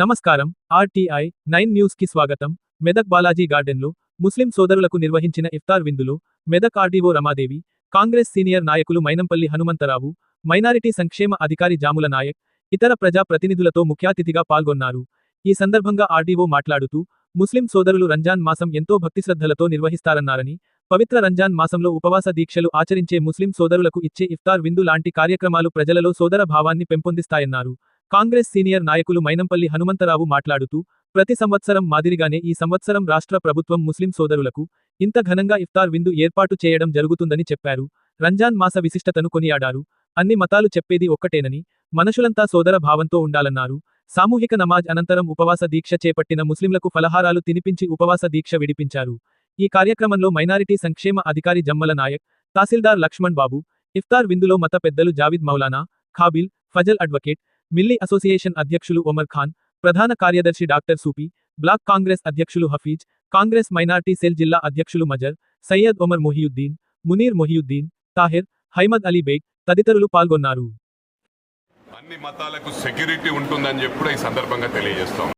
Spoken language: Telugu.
నమస్కారం. ఆర్టీఐ నైన్ న్యూస్కి స్వాగతం. మెదక్ బాలాజీ గార్డెన్లో ముస్లిం సోదరులకు నిర్వహించిన ఇఫ్తార్ విందులో మెదక్ ఆర్డీఓ రమాదేవి కాంగ్రెస్ సీనియర్ నాయకులు మైనంపల్లి హనుమంతరావు మైనారిటీ సంక్షేమ అధికారి జాముల నాయక్ ఇతర ప్రజా ప్రతినిధులతో ముఖ్యాతిథిగా పాల్గొన్నారు. ఈ సందర్భంగా ఆర్డీఓ మాట్లాడుతూ ముస్లిం సోదరులు రంజాన్ మాసం ఎంతో భక్తిశ్రద్ధలతో నిర్వహిస్తారన్నారని పవిత్ర రంజాన్ మాసంలో ఉపవాస దీక్షలు ఆచరించే ముస్లిం సోదరులకు ఇచ్చే ఇఫ్తార్ విందు లాంటి కార్యక్రమాలు ప్రజలలో సోదర భావాన్ని పెంపొందిస్తాయన్నారు. కాంగ్రెస్ సీనియర్ నాయకులు మైనంపల్లి హనుమంతరావు మాట్లాడుతూ ప్రతి సంవత్సరం మాదిరిగానే ఈ సంవత్సరం రాష్ట్ర ప్రభుత్వం ముస్లిం సోదరులకు ఇంత ఘనంగా ఇఫ్తార్ విందు ఏర్పాటు చేయడం జరుగుతుందని చెప్పారు. రంజాన్ మాస విశిష్టతను కొనియాడారు. అన్ని మతాలు చెప్పేది ఒక్కటేనని మనుషులంతా సోదర భావంతో ఉండాలన్నారు. సామూహిక నమాజ్ అనంతరం ఉపవాస దీక్ష చేపట్టిన ముస్లింలకు ఫలహారాలు తినిపించి ఉపవాస దీక్ష విడిపించారు. ఈ కార్యక్రమంలో మైనారిటీ సంక్షేమ అధికారి జమ్మల నాయక్ తహసీల్దార్ లక్ష్మణ్ బాబు ఇఫ్తార్ విందులో మత పెద్దలు జావిద్ మౌలానా ఖాబిల్ ఫజల్ అడ్వకేట్ మిల్లీ అసోసియేషన్ అధ్యక్షులు ఒమర్ ఖాన్ ప్రధాన కార్యదర్శి డాక్టర్ సూపీ బ్లాక్ కాంగ్రెస్ అధ్యక్షులు హఫీజ్ కాంగ్రెస్ మైనార్టీ సెల్ జిల్లా అధ్యక్షులు మజర్ సయ్యద్ ఒమర్ మొహియుద్దీన్ మునీర్ మొహియుద్దీన్ తాహిర్ హైమద్ అలీ బేగ్ తదితరులు పాల్గొన్నారు. అన్ని మతాలకు సెక్యూరిటీ ఉంటుందని చెప్పి కూడా ఈ సందర్భంగా తెలియజేస్తాం.